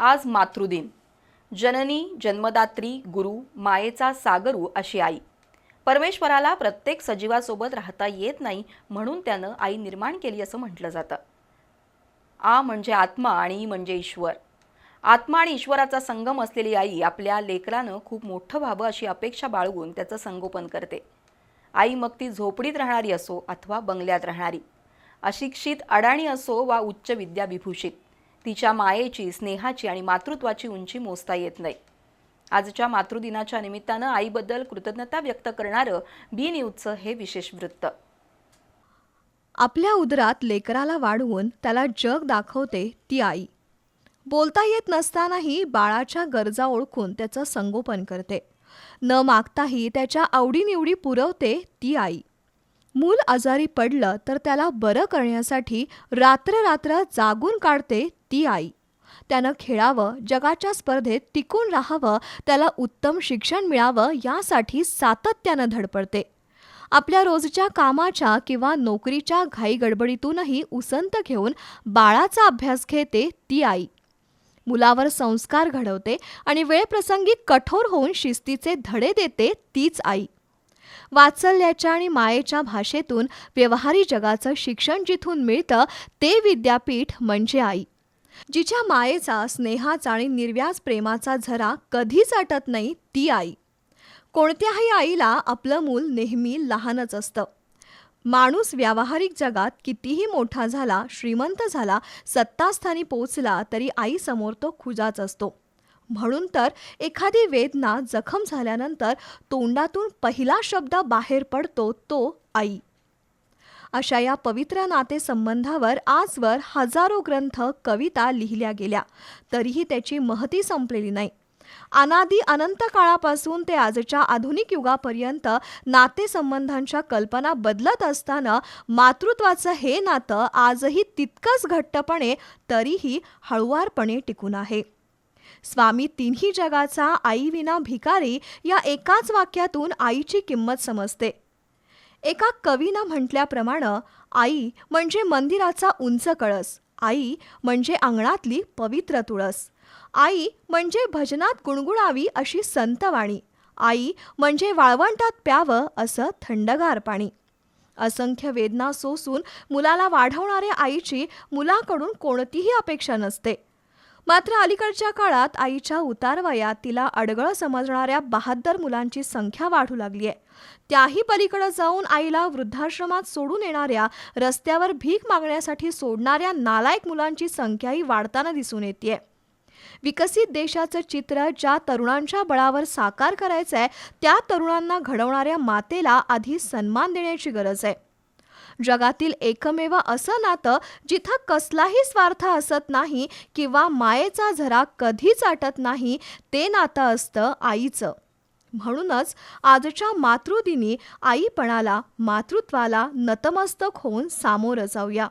आज मातृदिन. जननी जन्मदात्री गुरु मायेचा सागरू अशी आई. परमेश्वराला प्रत्येक सजीवासोबत राहता येत नाही म्हणून त्यानं आई निर्माण केली असं म्हटलं जातं. आ म्हणजे आत्मा आणि म्हणजे ईश्वर. आत्मा आणि ईश्वराचा संगम असलेली आई आपल्या लेकरानं खूप मोठं व्हावं अशी अपेक्षा बाळगून त्याचं संगोपन करते. आई मग ती झोपडीत राहणारी असो अथवा बंगल्यात राहणारी. अशिक्षित अडाणी असो वा उच्च विद्याविभूषित. तिच्या मायेची स्नेहाची आणि मातृत्वाची उंची मोजता येत नाही. आजच्या मातृदिनाच्या निमित्तानं आईबद्दल कृतज्ञता व्यक्त करणारं बी न्यूजचं हे विशेष वृत्त. आपल्या उदरात लेकराला वाढवून त्याला जग दाखवते ती आई. बोलता येत नसतानाही बाळाच्या गरजा ओळखून त्याचं संगोपन करते. न मागताही त्याच्या आवडीनिवडी पुरवते ती आई. मूल आजारी पडलं तर त्याला बरं करण्यासाठी रात्ररात्र जागून काढते ती आई. त्यानं खेळावं जगाच्या स्पर्धेत टिकून राहावं त्याला उत्तम शिक्षण मिळावं यासाठी सातत्यानं धडपडते. आपल्या रोजच्या कामाच्या किंवा नोकरीच्या घाईगडबडीतूनही उसंत घेऊन बाळाचा अभ्यास घेते ती आई. मुलावर संस्कार घडवते आणि वेळप्रसंगी कठोर होऊन शिस्तीचे धडे देते तीच आई. वात्सल्याच्या आणि मायेच्या भाषेतून व्यवहारी जगाचं शिक्षण जिथून मिळतं ते विद्यापीठ म्हणजे आई. जिच्या मायेचा स्नेहाचा आणि निर्व्याज प्रेमाचा झरा कधीच अटत नाही ती आई. कोणत्याही आईला आपलं मूल नेहमी लहानच असतं. माणूस व्यावहारिक जगात कितीही मोठा झाला श्रीमंत झाला सत्तास्थानी पोचला तरी आईसमोर तो खुजाच असतो. म्हणून तर एखादी वेदना जखम झाल्यानंतर तोंडातून पहिला शब्द बाहेर पडतो तो आई. अशा या पवित्र नातेसंबंधावर आजवर हजारो ग्रंथ कविता लिहिल्या गेल्या. तरीही त्याची महती संपलेली नाही. अनादी अनंत काळापासून ते आजच्या आधुनिक युगापर्यंत नातेसंबंधांच्या कल्पना बदलत असताना मातृत्वाचं हे नातं आजही तितकंच घट्टपणे तरीही हळुवारपणे टिकून आहे. स्वामी तिन्ही जगाचा आईविना भिकारी या एकाच वाक्यातून आईची किंमत समजते. एका कवीनं म्हटल्याप्रमाणे आई म्हणजे मंदिराचा उंच कळस आई म्हणजे अंगणातली पवित्र तुळस आई म्हणजे भजनात गुणगुणावी अशी संतवाणी आई म्हणजे वाळवंटात प्यावं असं थंडगार पाणी. असंख्य वेदना सोसून मुलाला वाढवणाऱ्या आईची मुलाकडून कोणतीही अपेक्षा नसते. मात्र अलीकडच्या काळात आईच्या उतारवयात तिला अडगळ समजणाऱ्या बहाद्दर मुलांची संख्या वाढू लागली आहे. त्याही पलीकडे जाऊन आईला वृद्धाश्रमात सोडून येणाऱ्या रस्त्यावर भीक मागण्यासाठी सोडणाऱ्या नालायक मुलांची संख्याही वाढताना दिसून येते विकसित देशाचं चित्र ज्या तरुणांच्या बळावर साकार करायचं आहे त्या तरुणांना घडवणाऱ्या मातेला आधी सन्मान देण्याची गरज आहे. जगातील एकमेव असं नातं जिथं कसलाही स्वार्थ असत नाही किंवा मायेचा झरा कधीच आटत नाही ते नातं असतं आईचं. म्हणूनच आजच्या मातृदिनी आईपणाला मातृत्वाला नतमस्तक होऊन सामोरं जाऊया.